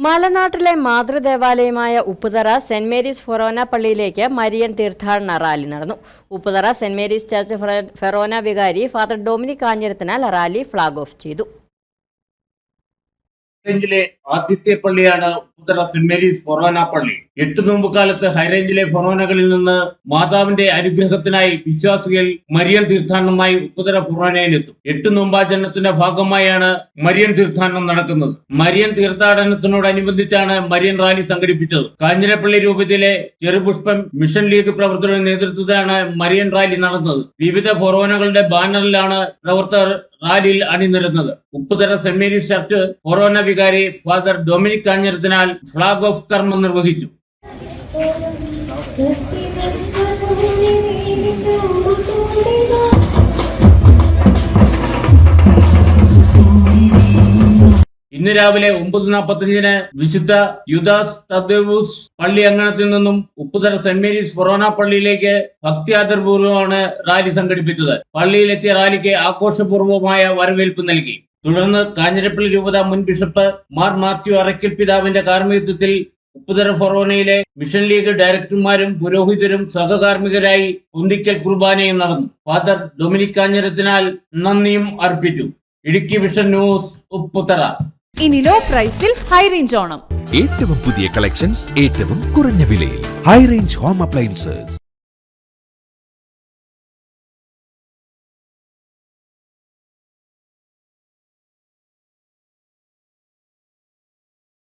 മലനാട്ടിലെ മാതൃദേവാലയമായ Upputhara saint Mary's ഫൊറോന പള്ളിയിലേക്ക് മരിയൻ തീർത്ഥാടന റാലി നടന്നു. ഉപ്പുതറ സെന്റ് മേരീസ് ചർച്ച് ഫെറ- ഫെറോന വികാരി father Dominic Kanjirathinal rally flag off ചെയ്തു. ആദ്യത്തെ പള്ളിയാണ് ഉപ്പുതറ സെന്റ് മേരീസ് ഫൊറോന പള്ളി. എട്ട് നോമ്പ് കാലത്ത് ഹൈറേഞ്ചിലെ ഫൊറോനകളിൽ നിന്ന് മാതാവിന്റെ അനുഗ്രഹത്തിനായി വിശ്വാസികൾ മരിയൻ തീർത്ഥാടനമായി ഉപ്പുതര ഫൊറോനയിലെത്തും. എട്ട് നോമ്പാചരണത്തിന്റെ ഭാഗമായാണ് മരിയൻ തീർത്ഥാടനം നടക്കുന്നത്. മരിയൻ തീർത്ഥാടനത്തിനോടനുബന്ധിച്ചാണ് മരിയൻ റാലി സംഘടിപ്പിച്ചത്. കാഞ്ഞിരപ്പള്ളി രൂപതയിലെ ചെറുപുഷ്പം മിഷൻ ലീഗ് പ്രവർത്തകരുടെ നേതൃത്വത്തിലാണ് മരിയൻ റാലി നടന്നത്. വിവിധ ഫൊറോനകളുടെ ബാനറിലാണ് പ്രവർത്തകർ റാലിയിൽ അണിനിരുന്നത്. ഉപ്പുതര സെന്റ് മേരീസ് ചർച്ച് കൊറോണ വികാരി father Dominic Kanjirathinal flag off കർമ്മം നിർവഹിച്ചു. ഇന്ന് രാവിലെ ഒമ്പത് നാൽപ്പത്തഞ്ചിന് വിശുദ്ധ യുദാസ് തദ്വൂസ് പള്ളി അങ്കണത്തിൽ നിന്നും ഉപ്പുതര സെന്റ് മേരീസ് ഫൊറോന പള്ളിയിലേക്ക് ഭക്തിയാദരപൂർവമാണ് റാലി സംഘടിപ്പിച്ചത്. പള്ളിയിലെത്തിയ റാലിക്ക് ആഘോഷപൂർവമായ വരവേൽപ്പ് നൽകി. തുടർന്ന് കാഞ്ഞിരപ്പള്ളി രൂപത മുൻ ബിഷപ്പ് മാർ മാത്യു അറയ്ക്കൽ പിതാവിന്റെ കാർമ്മികത്വത്തിൽ ഉപ്പുതര ഫൊറോനയിലെ മിഷൻ ലീഗ് ഡയറക്ടർമാരും പുരോഹിതരും സഹകാർമ്മികരായി ഒന്നിക്കൽ കുർബാനയും നടന്നു. ഫാദർ ഡൊമിനിക് കാഞ്ഞിരത്തിനാൽ നന്ദിയും അർപ്പിച്ചു. Idukki vision news Upputhara. ഇനി ലോ പ്രൈസിൽ ഹൈ റേഞ്ച് ഓണം. ഏറ്റവും പുതിയ കളക്ഷൻസ് ഏറ്റവും കുറഞ്ഞ വിലയിൽ. High range home appliances